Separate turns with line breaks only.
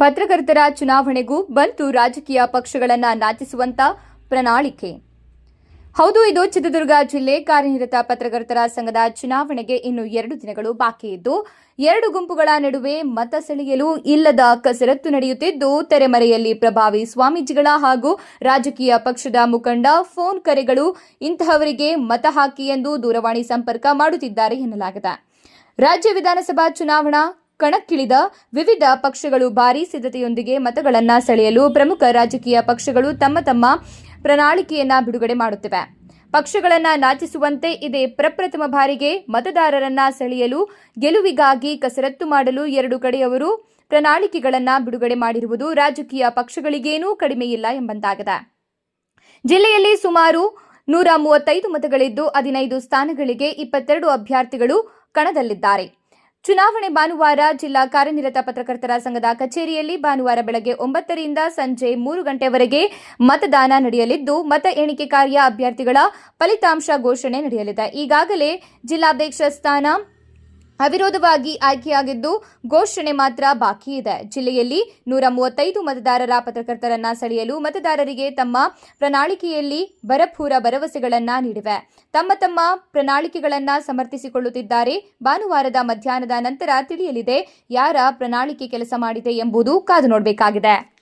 ಪತ್ರಕರ್ತರ ಚುನಾವಣೆಗೂ ಬಂತು ರಾಜಕೀಯ ಪಕ್ಷಗಳನ್ನು ನಾಚಿಸುವಂತ ಪ್ರಣಾಳಿಕೆ. ಹೌದು, ಇದು ಚಿತ್ರದುರ್ಗ ಜಿಲ್ಲೆ ಕಾರ್ಯನಿರತ ಪತ್ರಕರ್ತರ ಸಂಘದ ಚುನಾವಣೆಗೆ ಇನ್ನು ಎರಡು ದಿನಗಳು ಬಾಕಿ ಇದ್ದು, ಎರಡು ಗುಂಪುಗಳ ನಡುವೆ ಮತ ಸೆಳೆಯಲು ಇಲ್ಲದ ಕಸರತ್ತು ನಡೆಯುತ್ತಿದ್ದು, ತೆರೆಮರೆಯಲ್ಲಿ ಪ್ರಭಾವಿ ಸ್ವಾಮೀಜಿಗಳ ಹಾಗೂ ರಾಜಕೀಯ ಪಕ್ಷದ ಮುಖಂಡ ಫೋನ್ ಕರೆಗಳು ಇಂತಹವರಿಗೆ ಮತ ಹಾಕಿ ಎಂದು ದೂರವಾಣಿ ಸಂಪರ್ಕ ಮಾಡುತ್ತಿದ್ದಾರೆ ಎನ್ನಲಾಗಿದೆ. ರಾಜ್ಯ ವಿಧಾನಸಭಾ ಚುನಾವಣಾ ಕಣಕ್ಕಿಳಿದ ವಿವಿಧ ಪಕ್ಷಗಳು ಭಾರೀ ಸಿದ್ಧತೆಯೊಂದಿಗೆ ಮತಗಳನ್ನು ಸೆಳೆಯಲು ಪ್ರಮುಖ ರಾಜಕೀಯ ಪಕ್ಷಗಳು ತಮ್ಮ ತಮ್ಮ ಪ್ರಣಾಳಿಕೆಯನ್ನು ಬಿಡುಗಡೆ ಮಾಡುತ್ತಿವೆ. ಪಕ್ಷಗಳನ್ನು ನಾಚಿಸುವಂತೆ ಇದೇ ಪ್ರಪ್ರಥಮ ಬಾರಿಗೆ ಮತದಾರರನ್ನ ಸೆಳೆಯಲು, ಗೆಲುವಿಗಾಗಿ ಕಸರತ್ತು ಮಾಡಲು ಎರಡು ಕಡೆಯವರು ಪ್ರಣಾಳಿಕೆಗಳನ್ನು ಬಿಡುಗಡೆ ಮಾಡಿರುವುದು ರಾಜಕೀಯ ಪಕ್ಷಗಳಿಗೇನೂ ಕಡಿಮೆಯಿಲ್ಲ ಎಂಬಂತಾಗಿದೆ. ಜಿಲ್ಲೆಯಲ್ಲಿ ಸುಮಾರು ನೂರ ಮೂವತ್ತೈದು ಮತಗಳಿದ್ದು ಹದಿನೈದು ಸ್ಥಾನಗಳಿಗೆ ಇಪ್ಪತ್ತೆರಡು ಅಭ್ಯರ್ಥಿಗಳು ಕಣದಲ್ಲಿದ್ದಾರೆ. ಚುನಾವಣೆ ಭಾನುವಾರ ಜಿಲ್ಲಾ ಕಾರ್ಯನಿರತ ಪತ್ರಕರ್ತರ ಸಂಘದ ಕಚೇರಿಯಲ್ಲಿ ಭಾನುವಾರ ಬೆಳಗ್ಗೆ ಒಂಬತ್ತರಿಂದ ಸಂಜೆ ಮೂರು ಗಂಟೆವರೆಗೆ ಮತದಾನ ನಡೆಯಲಿದ್ದು, ಮತ ಎಣಿಕೆ ಕಾರ್ಯ ಅಭ್ಯರ್ಥಿಗಳ ಫಲಿತಾಂಶ ಘೋಷಣೆ ನಡೆಯಲಿದೆ. ಈಗಾಗಲೇ ಜಿಲ್ಲಾಧ್ಯಕ್ಷ ಸ್ಥಾನ ಅವಿರೋಧವಾಗಿ ಆಯ್ಕೆಯಾಗಿದ್ದು ಘೋಷಣೆ ಮಾತ್ರ ಬಾಕಿ ಇದೆ. ಜಿಲ್ಲೆಯಲ್ಲಿ ನೂರ ಮೂವತ್ತೈದು ಮತದಾರರ ಪತ್ರಕರ್ತರನ್ನ ಸೆಳೆಯಲು ಮತದಾರರಿಗೆ ತಮ್ಮ ಪ್ರಣಾಳಿಕೆಯಲ್ಲಿ ಭರಪೂರ ಭರವಸೆಗಳನ್ನ ನೀಡಿವೆ. ತಮ್ಮ ತಮ್ಮ ಪ್ರಣಾಳಿಕೆಗಳನ್ನ ಸಮರ್ಥಿಸಿಕೊಳ್ಳುತ್ತಿದ್ದಾರೆ. ಭಾನುವಾರದ ಮಧ್ಯಾಹ್ನದ ನಂತರ ತಿಳಿಯಲಿದೆ, ಯಾರ ಪ್ರಣಾಳಿಕೆ ಕೆಲಸ ಮಾಡಿದೆ ಎಂಬುದು ಕಾದು ನೋಡಬೇಕಾಗಿದೆ.